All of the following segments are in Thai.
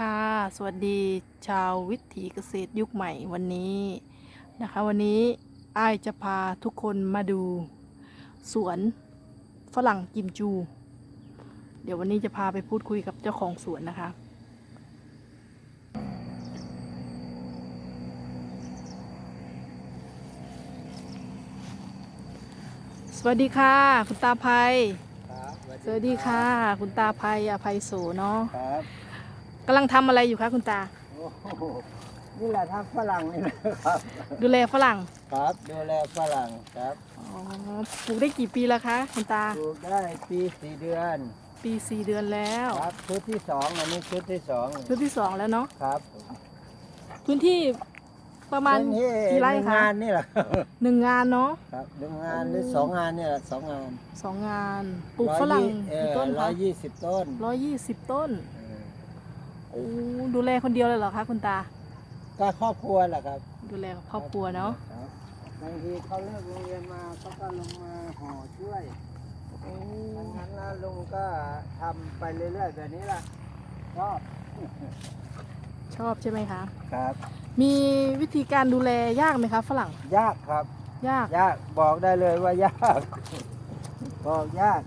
ค่ะ สวัสดีชาววิถีเกษตรยุคใหม่วันนี้นะคะ วันนี้อ้ายจะพาทุกคนมาดู สวนฝรั่งกิมจู เดี๋ยววันนี้จะพาไปพูดคุยกับเจ้าของสวนนะคะ สวัสดีค่ะ คุณตาภัยครับสวัสดีค่ะ คุณตาภัยอภัยโสเนาะครับ กำลังทำอะไรอยู่คะคุณตา โอ้โหนี่แหละทางฝรั่งนี่แหละครับดูแลฝรั่งครับดูแลฝรั่งครับอ๋อปลูกได้กี่ปีแล้วคะคุณตา ปลูกได้ปีสี่เดือนปีสี่เดือนแล้วครับชุดที่สองอันนี้ชุดที่สองชุดที่สองแล้วเนาะครับพื้นที่ประมาณเป็นที่กี่ไร่หนึ่งคะงานนี่แหละหนึ่งงานเนาะครับหนึ่งงานหรือสองงานนี่แหละสองงานสองงานปลูกฝรั่งกี่ต้นร้คะอยยี่สิบต้นร้อยยี่สิบต้นเออโอ้ดูแลคนเดียวเลยเหรอคะคุณตา ก็ครอบครัวแหละครับดูแลครอบครัวเนาะครับบางทีเขาเลิกโรงเรียนมาเขาก็ลงมาห่อช่วยโอ้ดังนั้นแล้วลุงก็ทำไปเรื่อยๆแบบนี้แหละชอบชอบใช่ไหมคะ ครับ มีวิธีการดูแลยากไหมคะฝรั่งยากครับ ยาก ยากบอกได้เลยว่ายาก บอกยาก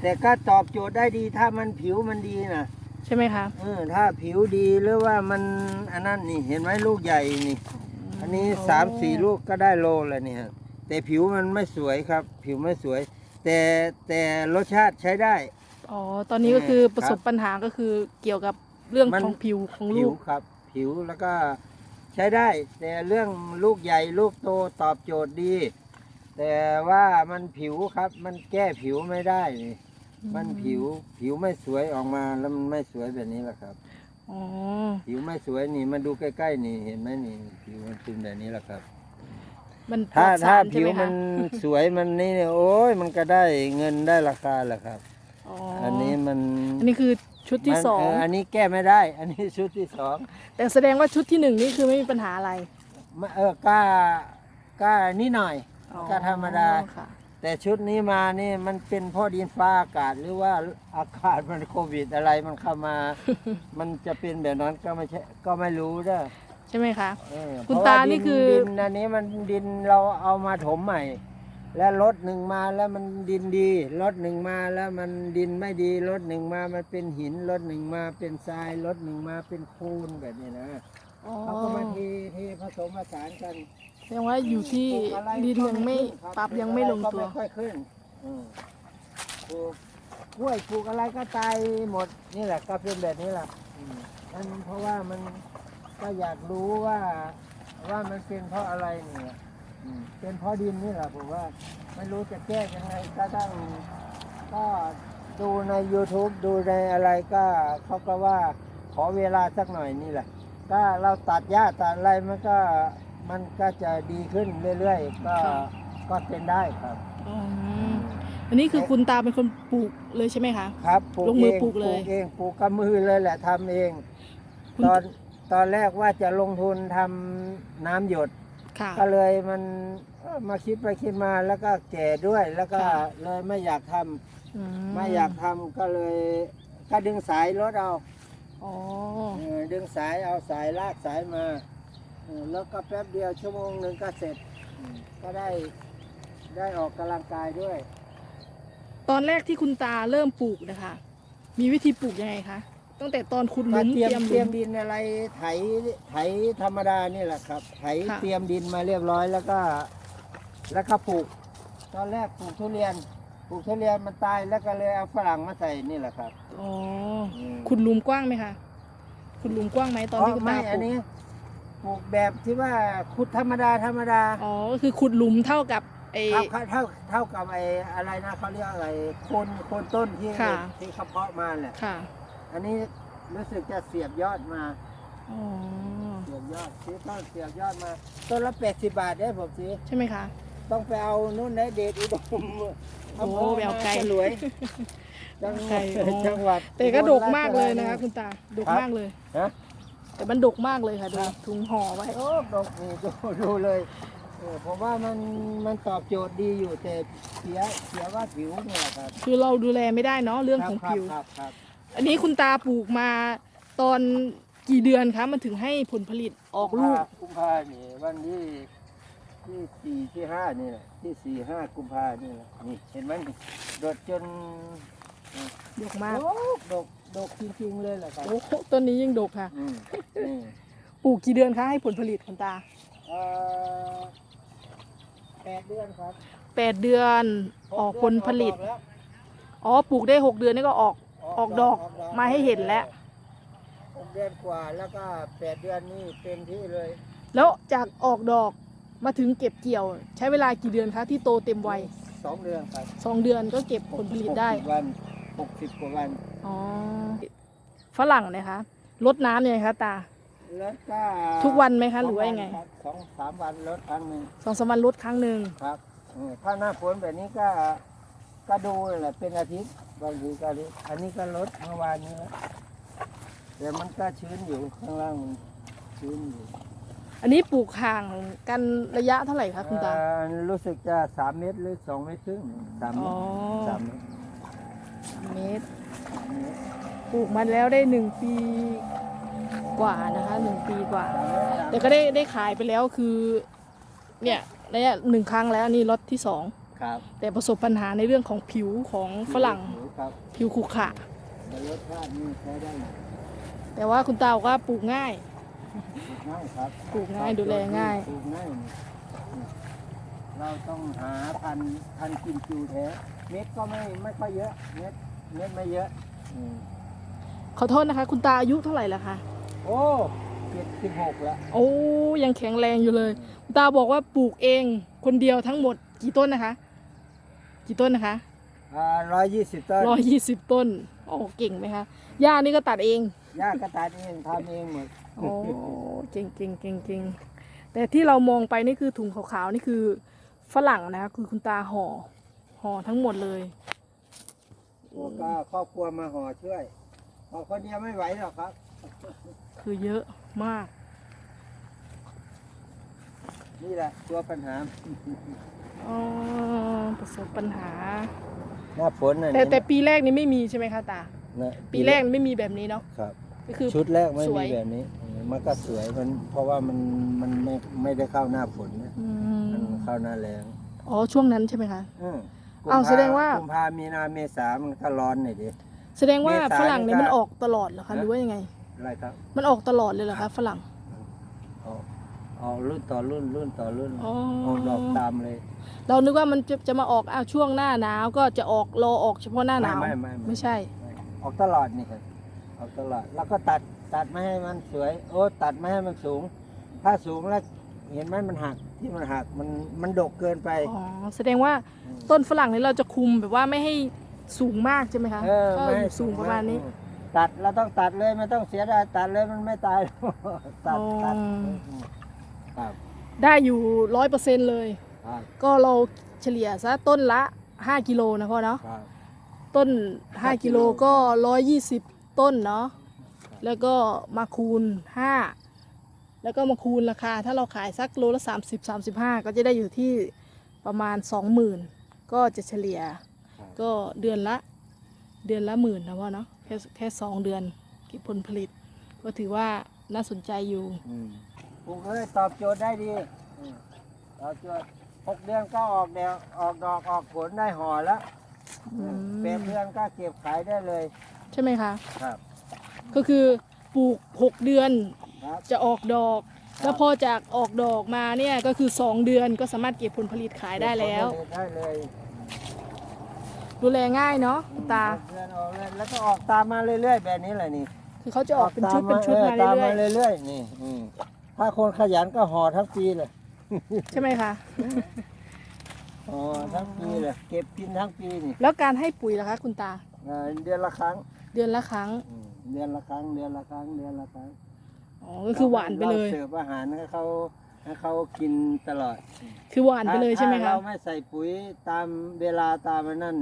แต่ก็ตอบโจทย์ได้ดีถ้ามันผิวมันดีนะ ใช่ไหมคะเออถ้าผิวดีหรือว่ามันอันนั้นนี่เห็นไหมลูกใหญ่นี่ อันนี้สามสี่ลูกก็ได้โลแล้วเนี่ยแต่ผิวมันไม่สวยครับ ผิวไม่สวย แต่แต่รสชาติใช้ได้ อ๋อตอนนี้ก็คือเออประสบปัญหาก็คือเกี่ยวกับเรื่องมันของผิวของผิลูวกครับ ผิวแล้วก็ใช้ได้ แต่เรื่องลูกใหญ่ลูกโตตอบโจทย์ดี แต่ว่ามันผิวครับมันแก้ผิวไม่ได้นี่ มันผิวผิวไม่สวยออกมาแล้วมันไม่สวยแบบนี้แหละครับอ๋อผิวไม่สวยนี่มาดูใกล้ๆนี่เห็นไหมนี่ผิวมันเป็นแบบนี้แหละครับ มันปลถ้าอดถ้าสารใช่ผิไหวมมัคะนสวยมันนี่เนี่ยโอ้ยมันก็ได้เงินได้ราคาแหละครับ อ๋ออัอันนี้มันอันนี้คือชุดที่มันสองเอันนี้แก้ไม่ได้ อันนี้ชุดที่สองแต่แสดงว่าชุดที่หนึ่งนี่คือไม่มีปัญหาอะไรมาเออก้าก้านิดหน่อยอ๋อก็ธรรมดาค่ะ แต่ชุดนี้มานี่มันเป็นเพ่อดินฟ้าอากาศหรือว่าอากาศมันโควิดอะไรมันเข้ามา มันจะเป็นแบบนั้นก็ไม่ใช่ก็ไม่รู้เด้อใช่ไหมคะ เออคุณเพระว่ตานี่คือดินอันนี้มันดินเราเอามาถมใหม่ แล้วรถหนึ่งมาแล้วมันดินดีรถหนึ่งมาแล้วมันดินไม่ดีรถหนึ่งมามันเป็นหินรถหนึ่งมาเป็นทรายรถหนึ่งมาเป็นโคลนแบบนี้นะ อ๋อเขาก็มาเทเทผสมผสานกัน แสดงว่าอยู่ที่ดินยังไม่ปรับยังไม่ลงตัว ก็ไม่ค่อยขึ้นอืมปลูกกล้วยปลูกอะไรก็ตายหมดนี่แหละก็เป็นแบบนี้แหละอืมอันเพราะว่ามันก็อยากรู้ว่า ว่ามันเป็นเพราะอะไรเนี่ยอืมเป็นเพราะดินนี่แหละผมว่าไม่รู้จะแก้ยังไงก็ต้องก็ดูใน YouTube ดูในอะไรก็เขาก็ว่าขอเวลาสักหน่อยนี่แหละ ก็เราตัดหญ้าตัดอะไรมันก็ มันก็จะดีขึ้นเรื่อยๆ ก็ค่ะ ก็เป็นได้ครับอืมอันนี้คือคุณตาเป็นคนปลูกเลยใช่ไหมคะ ครับปลูกลงมืเอองปลูกเลย เองปลูกกับมือเลยแหละทำเอง คุณตอนตอนแรกว่าจะลงทุนทำน้ำหยด ค่ะ ก็เลยมันเอ้อมาคิดไปคิดมาแล้วก็แก่ด้วย แล้วก็ค่ะ เลยไม่อยากทำอืไม่อยากทำก็เลยก็ดึงสายรถเอาอ๋อ เออดึงสายเอาสายลากสายมาเออ แล้วก็แป๊บเดียวชั่วโมงหนึ่งก็เสร็จอืมก็ได้ได้ออกกำลังกายด้วย ตอนแรกที่คุณตาเริ่มปลูกนะคะ มีวิธีปลูกยังไงคะตั้งแต่ตอนขุดหก็ลุมเตรียมหเตรีลุยมมดินอะไรไถไถธรรมดานี่แหละครับ ไถค่ะเตรียมดินมาเรียบร้อยแล้วก็ แล้วก็ปลูก ตอนแรกปลูกทุเรียนปลูกทุเรียนมันตายแล้วก็เลยเอาฝรั่งมาใส่นี่แหละครับอ๋ออืมขุดหลุมกว้างไหมคะขุดหลุมกว้างไหมตอนที่คุณไม่ตาปอันลูนี้ก ปลูกแบบที่ว่าขุดธรรมดาธรรมดาอ๋อก็คือขุดหลุมเท่ากับไอเท่าเท่าเท่ากับไอ้อะไรนะเขาเรียกอะไรโคนโคนต้นที่ค่ะ ที่เขาเพาะมาแหละค่ะอันนี้รู้สึกจะเสียบยอดมา อ๋อเสียบยอดซื้อต้นเสียบยอดมา ต้นละแปดสิบบาทได้ผมซื้อใช่ไหมคะ ต้องไปเอานู่นได้เดชอุดมโอ้ไปเอาไกล ฉลวยจังไกลโอ้จังหวัดแต่ก็ดกมากเลยนะคะคุณตาดกครับมากเลย ฮะ แต่มันดกมากเลยค่ะดูครับถุงห่อไว้ โอ้ดกนี่ดูดูเลยเออผมว่ามันมันตอบโจทย์ดีอยู่แต่เสียเสียว่าผิวเนี่ยแหละครับคือเราดูแลไม่ได้เนาะเรื่องของครับผิว ครับครับพอันนี้คุณตาปลูกมาตอนกี่เดือนคะมันถึงให้ผลผลิตออกลูก กุมภาเนี่ยวันที่ที่สี่ที่ห้านี่แหละที่สี่ห้ากุมภานี่แหละนี่เห็นไหมนี่โดดจน ดกมากโอ้ดก ดกจริงๆเลยแหละครับโอ้โหต้นนี้ยิ่งดกค่ะ อืมนี่ปลูกกี่เดือนคะให้ผลผลิตคุณตาเอ่อแปดเดือนครับแปดเดือนออกผลผลิตออกดอกแล้วอ๋อ ปลูกได้หกเดือนนี่ก็ออก ออกดอกมาให้เห็นแล้ว หกเดือนกว่าแล้วก็แปดเดือนนี่เต็มที่เลยแล้วจากออกดอกมาถึงเก็บเกี่ยว ใช้เวลากี่เดือนคะที่โตเต็มวัยสองเดือนครับสองเดือนก็เก็บผลผลิตได้ หกสิบวัน หกสิบกว่าวันอ๋อฝรั่งนะคะลดน้ำยังไงคะตา แล้วก็ทุกวันไหมคะหรือว่ายังไงครับสองสามวันลดครั้งหนึ่งสองสามวันลดครั้งหนึ่งครับเออถ้าหน้าฝนแบบนี้ก็ก็ดูนั่นแหละเป็นอาทิตย์บางทีก็อาทิตย์อันนี้ก็ลดเมื่อวานนี้แล้วแต่มันก็ชื้นอยู่ข้างล่างมันชื้นอยู่อันนี้ปลูกห่างกันระยะเท่าไหร่คะคุณตา เอ่อรู้สึกจะสามเมตรหรือสองเมตรครึ่งสามเมอ๋ตอรสามเมตร เมตรปลูกมาแล้วได้หนึ่งปีกว่านะคะหนึ่งปีกว่า แต่ก็ได้ได้ขายไปแล้วคือ เนี่ยระยะหนึ่งครั้งแล้วนี่ล็อตที่สองครับแต่ประสบปัญหาในเรื่องของผิวของฝรั่งครับผิวขรุขระแต่รสชาตินี่ใช้ได้อยู่แต่ว่าคุณตาบอกว่าปลูกง่าย ง่ายครับปลูกง่ายดูแลง่าย ปลูกง่ายนี่ เราต้องหาพันธุ์พันธุ์กิมจูแท้ เม็ดก็ไม่ไม่ค่อยเยอะ เม็ดเม็ดไม่เยอะอืมขอโทษนะคะ คุณตาอายุเท่าไหร่แล้วคะ โอ้เจ็ดสิบหกแล้วโอ้ยังแข็งแรงอยู่เลย คุณตาบอกว่าปลูกเองคนเดียวทั้งหมดกี่ต้นนะคะ กี่ต้นนะคะอ่าร้อยยี่สิบต้นร้อยยี่สิบต้น โอ้เก่งไหมคะหญ้านี่ก็ตัดเองย่ากระตัดเองทำเองหมด โอ้เก่งเก่งเก่งเก่งแต่ที่เรามองไปนี่คือถุงขาวๆนี่คือ ฝรั่งนะคะคือคุณตาห่อห่อทั้งหมดเลยแล้วก็ครอบครัวมาห่อช่วยห่อคนเดียวไม่ไหวหรอกครับ คือเยอะมาก นี่แหละตัวปัญหาอ๋อประสบปัญหาหน้าฝนน่ะแต่แต่นี่ปีแรกนี้ไม่มีใช่ไหมคะตานะปีแรกไม่มีแบบนี้เนาะครับก็คือชุดแรกไม่สวมียแบบนี้เออมันก็สวยมันเพราะว่ามันมันไม่ไม่ได้เข้าหน้าฝนนะอืมันม เข้าหน้าแรงอ๋อช่วงนั้นใช่ไหมคะ อืมอ้าวกุมภแสดงว่า กุมภามีนาเมษามันก็ร้อนหน่อยดิ แสดงว่าเมษาฝรั่งเนี่ยนี่ก็มันออกตลอดเหรอคะฮะ หรือว่ายังไง อะไรครับมันออกตลอดเลยเหรอคะฝรั่ง ออกออกรุ่นต่อรุ่นรุ่นต่อรุ่นอ๋อ ออกดอกตามเลยเรานึกว่ามันจะจะมาออกอ้าวช่วงหน้าหนาวก็จะออกรอออกเฉพาะหน้าหนาวไม่ไม่ไม่ใช่ไม่ออกตลอดนี่ครับออกตลอดแล้วก็ตัดตัดไม่ให้มันสวย โอ้ตัดไม่ให้มันสูง ถ้าสูงแล้วเห็นไหมมันหัก ที่มันหักมันมันดกเกินไป อ๋อแสดงว่าต้นฝรั่งนี่เราจะคุมแบบว่าไม่ให้สูงมากใช่ไหมคะเออก็ไม่อให้ยู่สูงประมาณนี้อืตัดเราต้องตัดเลยไม่ต้องเสียดายตัดเลยมันไม่ตาย ตัดอ๋อตัดครับได้อยู่ร้อยเปอร์เซ็นเลย ครับก็เราเฉลี่ยซะต้นละ 5 กิโลนะพ่อเนาะครับ ต้นห้า5กิโลกิโลก็ 120 ต้นเนาะแล้วก็มาคูณ 5 แล้วก็มาคูณราคา ถ้าเราขายสักโลละ 30 35 ก็จะได้อยู่ที่ประมาณ 20,000 ก็จะเฉลี่ย ก็เดือนละเดือนละหมื่นนะพ่อเนาะแค่แค่สองเดือนเก็บผลผลิต ก็ถือว่าน่าสนใจอยู่อืมปลูกเลยตอบโจทย์ได้ดีอืมตอบโจทย์หกเดือนก็ออกเดวออกดอกออกผลได้ห่อแล้วอืมแปดเดือนก็เก็บขายได้เลย ใช่ไหมคะ ครับ ก็คือปลูก6เดือน ครับ จะออกดอก แล้วพอจากออกดอกมาเนี่ยก็คือ 2 เดือนก็สามารถเก็บผลผลิตขายได้แล้วเก็บผผตได้เลยดูแลง่ายเนาะคุณตาหกเดือนออกเลยแล้วก็ออกตามมาเรื่อยๆ แบบนี้แหละนี่คือเขาจะออกเป็นชุดเป็นชุดมาตามเรื่มาอยเรื่อยๆนี่อืมถ้าคนขยันก็ห่อทั้งปีเลยๆใช่ไหมคะ ห่อทั้งปีเลยเก็บกินทั้งปีนี่แล้วการให้ปุ๋ยล่ะคะ คุณตา อ่าเดือนละครั้งเดือนละครั้ง อืมเดือนละครั้ง เดือนละครั้ง เดือนละครั้ง อ๋อก็คือหวานไปเลย ราเสิร์ฟอาหารให้เขาให้เขากินตลอดคือหวานไปเลยใช่ไหมถ้าคะเราไม่ใส่ปุ๋ยตามเวลาตามอันนั่น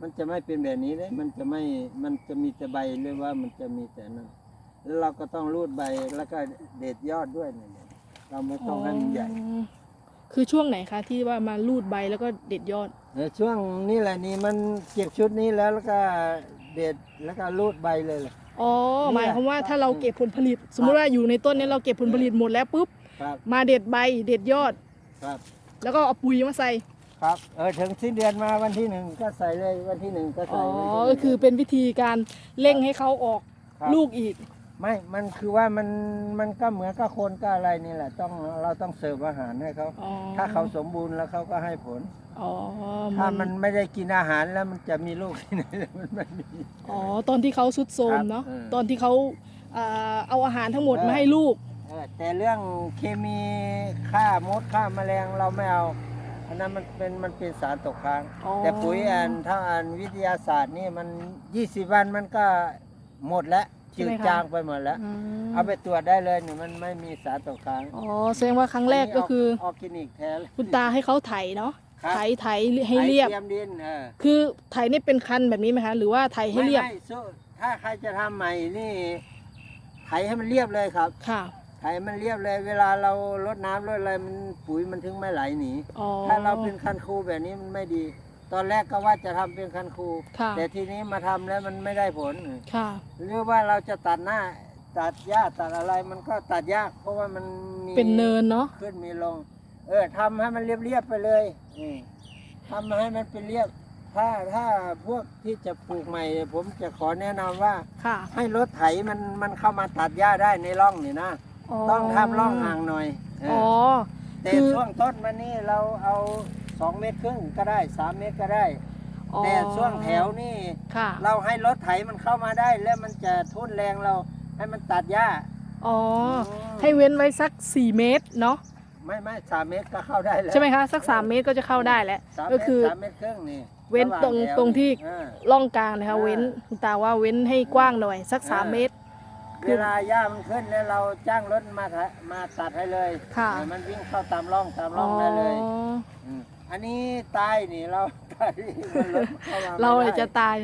มันจะไม่เป็นแบบนี้เลยมันจะไม่มันจะมีแต่ใบหรือว่ามันจะมีแต่นั่นแล้วเราก็ต้องรูดใบแล้วก็เด็ดยอดด้วยเนี่ยเราไม่ต้องให้มันใหญ่อ๋อคือช่วงไหนคะที่ว่ามาลูดใบแล้วก็เด็ดยอดในช่วงนี้แหละนี่มันเก็บชุดนี้แล้วแล้วก็เด็ดแล้วก็รูดใบเลยเลย อ๋อเนี่ยหมายความว่าถ้าเราเก็บผลผลิต สมมติว่าอยู่ในต้นนี้เราเก็บผลผลิตหมดแล้วปุ๊บครับมาเด็ดใบเด็ดยอด ครับแล้วก็เอาปุ๋ยมาใส่ครับเออถึงสิ้นเดือนมาวันที่หนึ่งก็ใส่เลยวันที่หนึ่งก็อ๋ใส่อวันที่หนึ่งก็คือเป็นวิธีการเร่งให้เขาออกครับ ลูกอีก ไม่ มันคือว่ามันมันก็เหมือนกับคนก็อะไรนี่แหละ ต้องเราต้องเสิร์ฟอาหารให้เขา อ๋อถ้าเขาสมบูรณ์แล้วเขาก็ให้ผล อ๋อถ้ามันไม่ได้กินอาหารแล้วมันจะมีลูกที่ไหน มันไม่มี อ๋อตอนที่เขาสุดโทรมเนาะครับเออตอนที่เขาเอ่อเอาอาหารทั้งหมดเออ มาให้ลูก เออแต่เรื่องเคมีฆ่ามดฆ่าแมลงเราไม่เอา อันนั้นมันเป็นมันเป็นสารตกค้าง อ๋อ แต่ปุ๋ยอันถ้าอันวิทยาศาสตร์นี่มัน 20 วันมันก็หมดแล้ว ใช่จืไหมดคะ จางไปหมดแล้ว อืมเอาไปตรวจได้เลยนี่มันไม่มีสารตกค้างอ๋อแสดงว่าครั้งแรกก็คือ ออร์แกนิกแท้เลย คุณตาให้เขาไถเนาะครับ ไถไถให้เรียบ ไถเตรียมดินเออคือไถนี่เป็นคันแบบนี้ไหมคะ หรือว่าไถให้เรียบไม่ไม่สู้ถ้าใครจะทำใหม่นี่ไถให้มันเรียบเลยครับค่ะไถมันเรียบเลย เวลาเราลดน้ำลดอะไรมันปุ๋ยมันถึงไม่ไหลหนี อ๋อถ้าเราเป็นคันคูแบบนี้มันไม่ดี ตอนแรกก็ว่าจะทำเป็นคันคู ค่ะ แต่ทีนี้มาทำแล้วมันไม่ได้ผล ค่ะ หรือว่าเราจะตัดหน้า ตัดหญ้าตัดอะไรมันก็ตัดยาก เพราะว่ามันมีเป็นเนินเนาะ ขึ้นมีลง เออทำให้มันเรียบๆไปเลยอืมทำให้มันเป็นเรียบ ถ้าถ้าพวกที่จะปลูกใหม่ ผมจะขอแนะนำว่า ค่ะให้รถไถมันมันเข้ามาตัดหญ้าได้ในร่องนี่นะ ต้องทำร่องห่างหน่อยเอออ๋อแต่คือ ช่วงต้นมันนี่เราเอา สองเมตรครึ่งก็ได้สามเมตรก็ได้ อ๋อแต่ช่วงแถวนี่ ค่ะเราให้รถไถมันเข้ามาได้ แล้วมันจะทุ่นแรงเราให้มันตัดหญ้าอ๋อมให้เว้นไว้สัก 4 เมตรเนาะไม่ไม่สามเมตรก็เข้าได้แล้วใช่ไหมคะสัก 3 เมตรก็จะเข้าได้แล้ว สามก็เมตรคือสามเมตรครึ่งนี่เว้นะหาตรงแถวตรงที่ อ่า ร่องกลางนะคะอ่า เว้นคุณตาว่าเว้นให้กว้างหน่อยสักอ่า3เมตร เวลาหญ้ามันขึ้นแล้วเราจ้างรถมาทะมาตัดให้เลยค่ะให้มันวิ่งเข้าตามร่องตามร่องได้เลยม อันนี้ตายนี่เราตายมันรถเข้ามาไม่เราได้จะตาย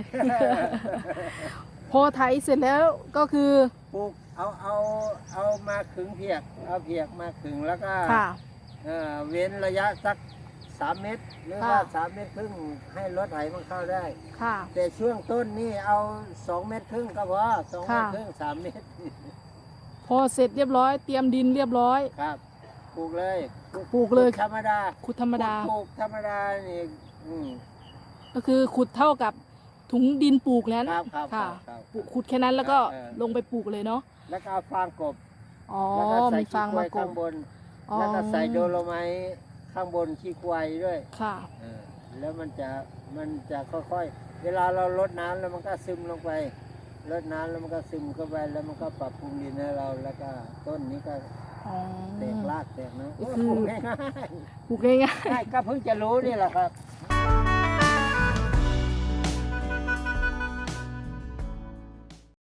พอไถเสร็จแล้วก็คือปลูกเอาเอาเอามาขึงเพียก เอาเพียกมาขึงแล้วก็ค่ะ เอ่อเว้นระยะสักสามเมตรหรือค่ะว่าสามเมตรครึ่งให้รถไถมันเข้าได้ ค่ะ แต่ช่วงต้นนี่เอาสองเมตรครึ่งก็พอสองเมตรค่ะ ครึ่งสามเมตรพอเสร็จเรียบร้อย เตรียมดินเรียบร้อย ครับ ปลูกเลยปลูกเลยธรรมดาขุดธรรมดาปลูกธรรมดานี่อืมก็คือขุดเท่ากับถุงดินปลูกแล้วครันะบครับค่ะครับปลูกขุดแค่นั้นแล้วก็เออลงไปปลูกเลยเนาะแล้วก็เอาฟางกบอ๋อแล้วก็ใส่มีขี้ฟางความายกข้าบงบนอ๋อแล้วก็ใส่โดโลไมต์ข้างบนขี้ควายด้วย ค่ะเออแล้วมันจะมันจะค่อยๆ เวลาเราลดน้ำแล้วมันก็ซึมลงไปลดน้ำแล้วมันก็ซึมเข้าไปแล้วมันก็ปรับปรุงดินให้เราแล้วก็ต้นนี้ก็ อ๋อ แตกรากแตกนะก็คือปลูกง่ายปลูกง่ายๆ ใช่ก็เพิ่งจะรู้นี่แหละครับๆ